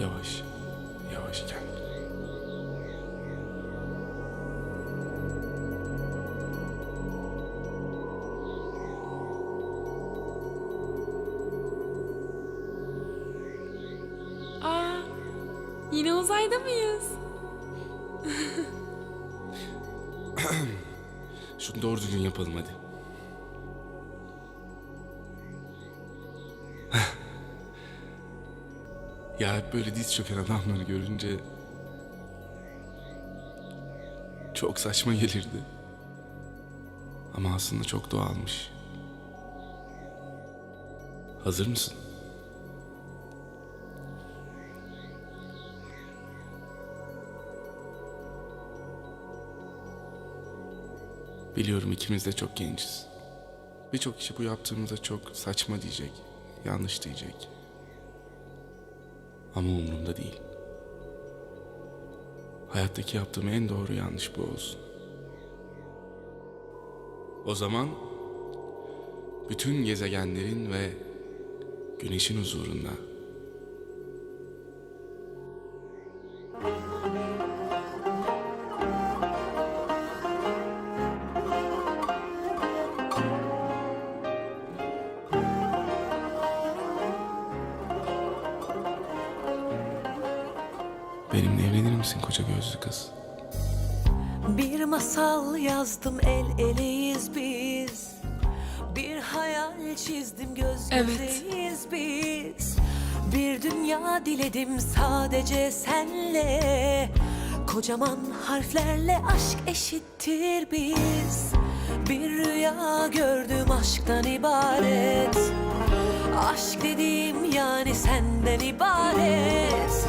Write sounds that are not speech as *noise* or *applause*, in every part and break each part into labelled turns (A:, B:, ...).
A: Yavaş, yavaş gel.
B: Aa, yine uzayda mıyız? *clears throat*
A: Şunu doğru düzgün yapalım hadi. Ya hep böyle diz çöken adamları görünce çok saçma gelirdi. Ama aslında çok doğalmış. Hazır mısın? Biliyorum ikimiz de çok genciz. Birçok kişi bu yaptığımıza çok saçma diyecek, yanlış diyecek. Ama umurumda değil. Hayattaki yaptığım en doğru yanlış bu olsun. O zaman bütün gezegenlerin ve güneşin huzurunda koca gözlü kız?
C: Bir masal yazdım el eleyiz biz. Bir hayal çizdim göz
B: Evet.
C: gözeyiz biz. Bir dünya diledim sadece senle. Kocaman harflerle aşk eşittir biz. Bir rüya gördüm aşktan ibaret. Aşk dediğim yani senden ibaret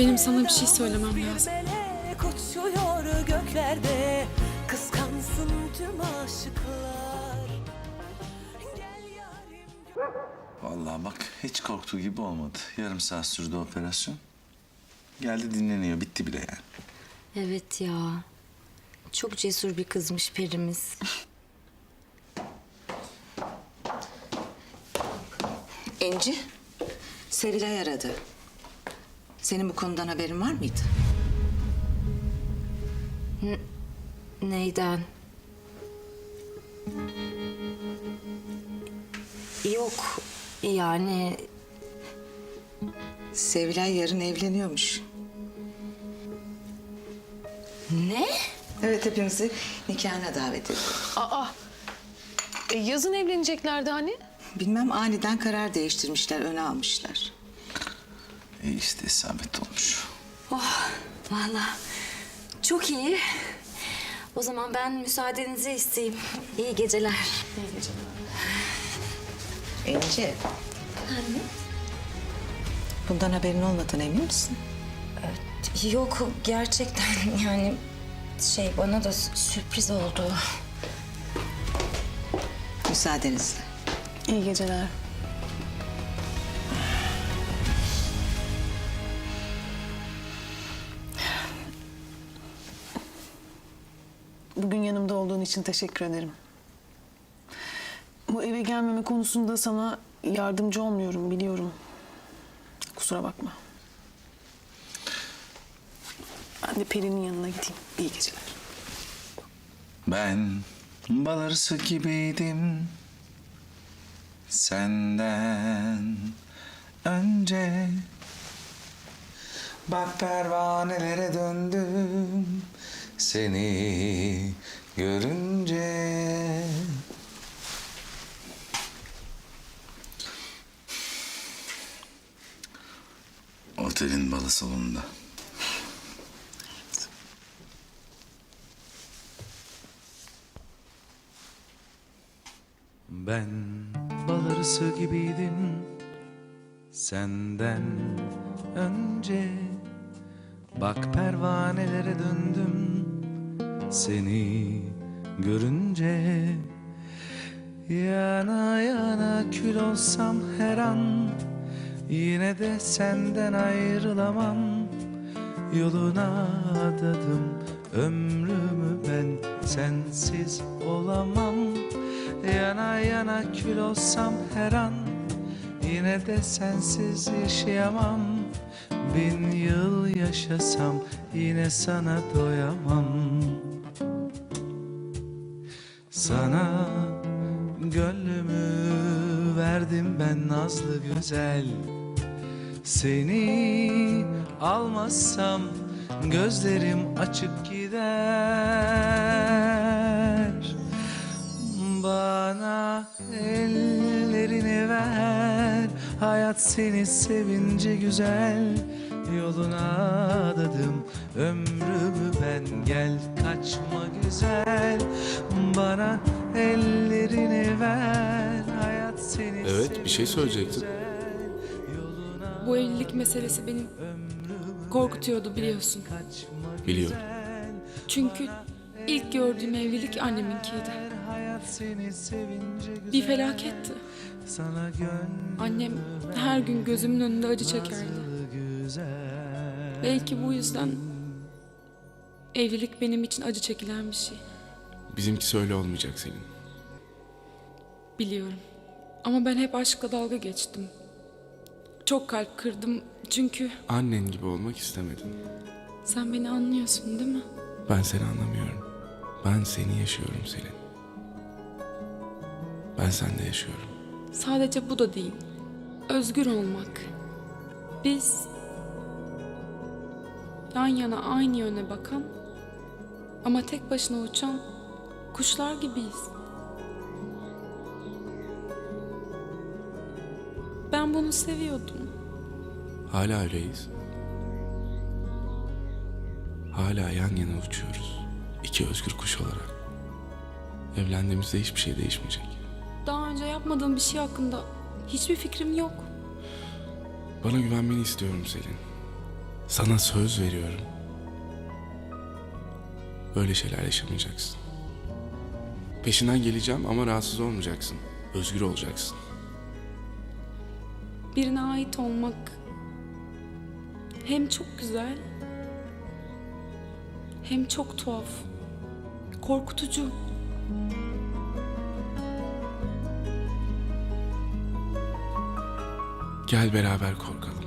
B: Benim sana bir şey söylemem lazım.
C: melek uçuyor göklerde Kıskansın tüm aşıklar Gel yarim
D: Vallahi bak hiç korktuğu gibi olmadı. Yarım saat sürdü operasyon. Geldi dinleniyor. Bitti bile yani.
E: Evet ya. Çok cesur bir kızmış perimiz.
F: İnci, Sevilay aradı. Senin bu konudan haberin var mıydı?
E: Neyden? Yok. Yani
F: Sevilay yarın evleniyormuş.
E: ne?
F: Evet hepimizi nikahına davet etti.
G: Aa, e, yazın evleneceklerdi hani?
F: Bilmem aniden karar değiştirmişler, öne almışlar.
D: İyi işte isabet olmuş.
E: Vallahi çok iyi. O zaman ben müsaadenizi isteyeyim. İyi geceler.
F: İnci.
E: Anne?
F: Bundan haberin olmadan emin misin?
E: Yok gerçekten *laughs* yani şey bana da sü- sürpriz oldu.
F: Müsaadenizle.
G: İyi geceler. Bugün yanımda olduğun için teşekkür ederim. Bu eve gelmeme konusunda sana yardımcı olmuyorum biliyorum. Kusura bakma. Ben de Peri'nin yanına gideyim. İyi geceler.
D: Ben bal gibiydim. Senden önce Bak pervanelere döndüm Seni görünce. Otelin balı salonunda.
H: Ben bal arısı gibiydim. Senden önce Bak pervanelere döndüm seni görünce Yana yana kül olsam her an Yine de senden ayrılamam. Yoluna adadım ömrümü ben sensiz olamam. Yana yana kül olsam her an Yine de sensiz yaşayamam. Bin yıl yaşasam yine sana doyamam Sana gönlümü verdim ben nazlı güzel. Seni almazsam gözlerim açık gider. Bana ver Hayat seni sevince güzel Yoluna adadım ömrümü ben Gel kaçma güzel Bana ellerini ver Hayat seni
A: Evet, bir şey söyleyecektin.
B: Bu evlilik meselesi beni korkutuyordu biliyorsun.
A: Biliyorum.
B: Çünkü ilk gördüğüm evlilik anneminkiydi. Bir felaketti. Annem her gün gözümün önünde acı çekerdi. Belki bu yüzden evlilik benim için acı çekilen bir şey.
A: Bizimkisi öyle olmayacak senin.
B: Biliyorum. Ama ben hep aşkla dalga geçtim. Çok kalp kırdım çünkü
A: Annen gibi olmak istemedin.
B: sen beni anlıyorsun değil mi?
A: Ben seni anlamıyorum. Ben seni yaşıyorum Selin. Ben sende yaşıyorum.
B: Sadece bu da değil. Özgür olmak. Biz yan yana aynı yöne bakan ama tek başına uçan kuşlar gibiyiz. Ben bunu seviyordum.
A: Hala öyleyiz. Hala yan yana uçuyoruz. İki özgür kuş olarak. Evlendiğimizde hiçbir şey değişmeyecek.
B: Daha önce yapmadığım bir şey hakkında hiçbir fikrim yok.
A: Bana güvenmeni istiyorum Selin. Sana söz veriyorum. Böyle şeyler yaşamayacaksın. Peşinden geleceğim ama rahatsız olmayacaksın. Özgür olacaksın.
B: Birine ait olmak hem çok güzel hem çok tuhaf. Korkutucu.
A: Gel beraber korkalım.